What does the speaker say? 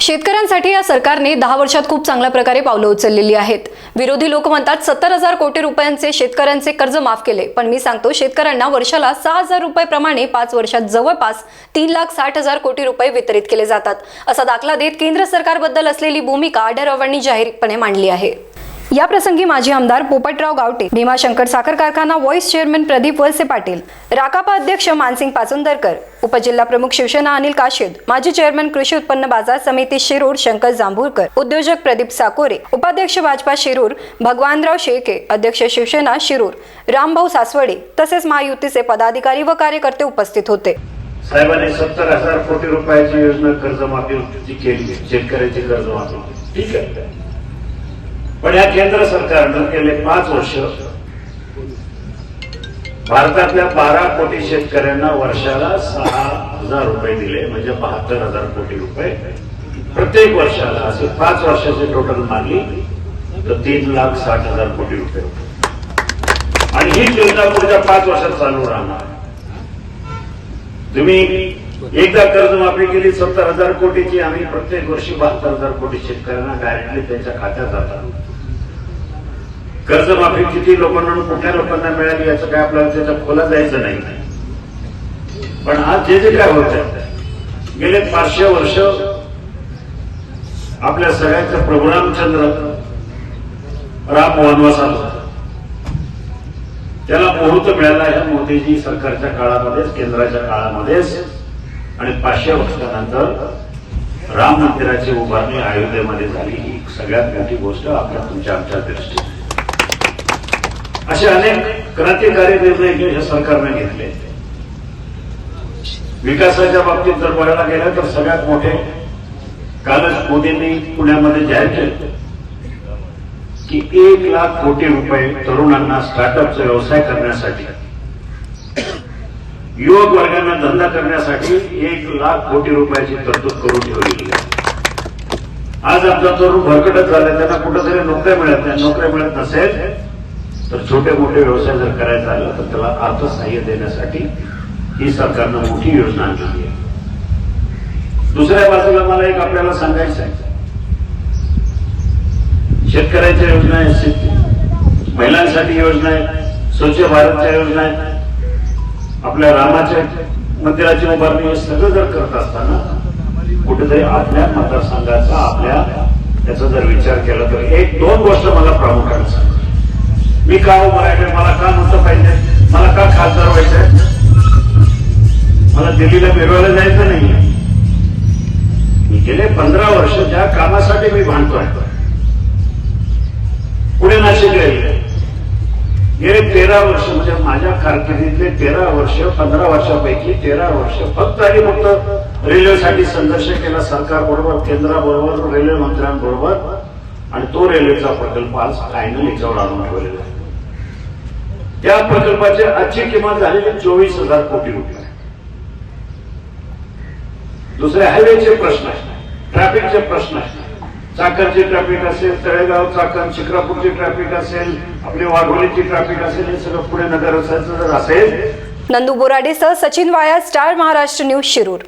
शेतकऱ्यांसाठी या सरकारने दहा वर्षात खूप चांगल्या प्रकारे पावलं उचललेली आहेत. विरोधी लोक म्हणतात सत्तर हजार कोटी रुपयांचे शेतकऱ्यांचे कर्ज माफ केले. पण मी सांगतो शेतकऱ्यांना वर्षाला सहा हजार रुपये प्रमाणे पाच वर्षात जवळपास तीन लाख साठ हजार कोटी रुपये वितरित केले जातात. असा दाखला देत केंद्र सरकारबद्दल असलेली भूमिका आढळरावांनी जाहीरपणे मांडली आहे. या प्रसंगी माजी आमदार पोपटराव गावटे भीमाशंकर साखर कारखाना व्हॉइस चेअरमन प्रदीप वळसे पाटील राकापा अध्यक्ष मानसिंग पाचुंदरकर उपजिल्हा प्रमुख शिवसेना अनिल काशेद माजी चेअरमन कृषी उत्पन्न बाजार समिती शिरूर शंकर जांभूरकर उद्योजक प्रदीप साकोरे उपाध्यक्ष भाजपा शिरूर भगवानराव शेळके अध्यक्ष शिवसेना शिरूर रामभाऊ सासवडे तसेच महायुतीचे पदाधिकारी व कार्यकर्ते उपस्थित होते. साहेबांनी सत्तर हजार कोटी रुपयाची योजना कर्जमाफी केली शेतकऱ्याची कर्जमाफी ठीक आहे. पण या केंद्र सरकारनं गेले पाच वर्ष भारतातल्या बारा कोटी शेतकऱ्यांना वर्षाला सहा हजार रुपये दिले म्हणजे बहात्तर हजार कोटी रुपये. प्रत्येक वर्षाला असे पाच वर्षाचे टोटल मागली तर तीन लाख साठ हजार कोटी रुपये आणि ही योजना पुढच्या पाच वर्षात चालू राहणार. तुम्ही एकदा कर्जमाफी केली सत्तर हजार कोटीची आम्ही प्रत्येक वर्षी बहात्तर हजार कोटी शेतकऱ्यांना डायरेक्टली त्यांच्या खात्यात जातात. कर्जमाफी किती लोकांना कुठल्या लोकांना मिळाली याचं काय आपल्याला त्याच्या खोला जायचं नाही. पण आज जे जे काय होत गेले पाचशे वर्ष आपल्या सगळ्यांचं प्रभू रामचंद्र राम वनवासात होता त्याला मुहूर्त मिळाला ह्या मोदीजी सरकारच्या काळामध्येच केंद्राच्या काळामध्येच. आणि पाचशे वर्षानंतर राम मंदिराची उभारणी अयोध्येमध्ये झाली. ही सगळ्यात मोठी गोष्ट आपल्या तुमच्या आमच्या दृष्टीने. असे अनेक क्रांतिकारी निर्णय या सरकारने घेतले. विकासाच्या बाबतीत जर बघायला गेलं तर सगळ्यात मोठे कालच मोदींनी पुण्यामध्ये जाहीर केले की एक लाख कोटी रुपये तरुणांना स्टार्टअपचा व्यवसाय करण्यासाठी युवक वर्गांना धंदा करण्यासाठी एक लाख कोटी रुपयाची तरतूद करून ठेवलेली आहे. आज आमचा तरुण भरकटत झाला त्यांना कुठंतरी नोकऱ्या मिळत नाही नोकऱ्या मिळत नसेल तर छोटे मोठे व्यवसाय जर करायचा आला तर त्याला अर्थसहाय्य देण्यासाठी ही सरकारनं मोठी योजना आणली आहे. दुसऱ्या बाजूला मला एक आपल्याला सांगायचं आहे. शेतकऱ्यांच्या योजना आहेत महिलांसाठी योजना आहेत स्वच्छ भारतच्या योजना आहेत. आपल्या रामाच्या मंदिराची उभारणी सगळं जर करत असताना कुठेतरी आपल्या मतदारसंघाचा आपल्या त्याचा जर विचार केला तर एक दोन गोष्ट मला प्रामुख्याने सांगा मी का हो उभं राहिले मला का नव्हतं पाहिजे? मला का खासदार व्हायचंय? मला दिल्लीला फिरवायला जायचं नाही मी गेले पंधरा वर्ष ज्या कामासाठी मी भांडतोय. पुढे नाशिक रेल्वे. गेले तेरा वर्ष म्हणजे माझ्या कारकिर्दीतले तेरा वर्ष पंधरा वर्षापैकी तेरा वर्ष फक्त आणि फक्त रेल्वेसाठी संघर्ष केला सरकारबरोबर केंद्राबरोबर रेल्वे मंत्र्यांबरोबर. आणि तो रेल्वेचा प्रकल्प आज फायनल याच्यावर आणून ठेवलेला आहे. त्या प्रकल्पाची आजची किंमत झालेली चोवीस हजार कोटी रुपये. दुसरे हायवेचे प्रश्न आहेत. ट्रॅफिकचे प्रश्न आहेत. चाकणची ट्रॅफिक असेल तळेगाव चाकण शिक्रापूरची ट्रॅफिक असेल आपली वाघोलीची ट्रॅफिक असेल हे सगळं पुणे नगर जर असेल नंदू बोराडेसह सचिन वाया स्टार महाराष्ट्र न्यूज शिरूर.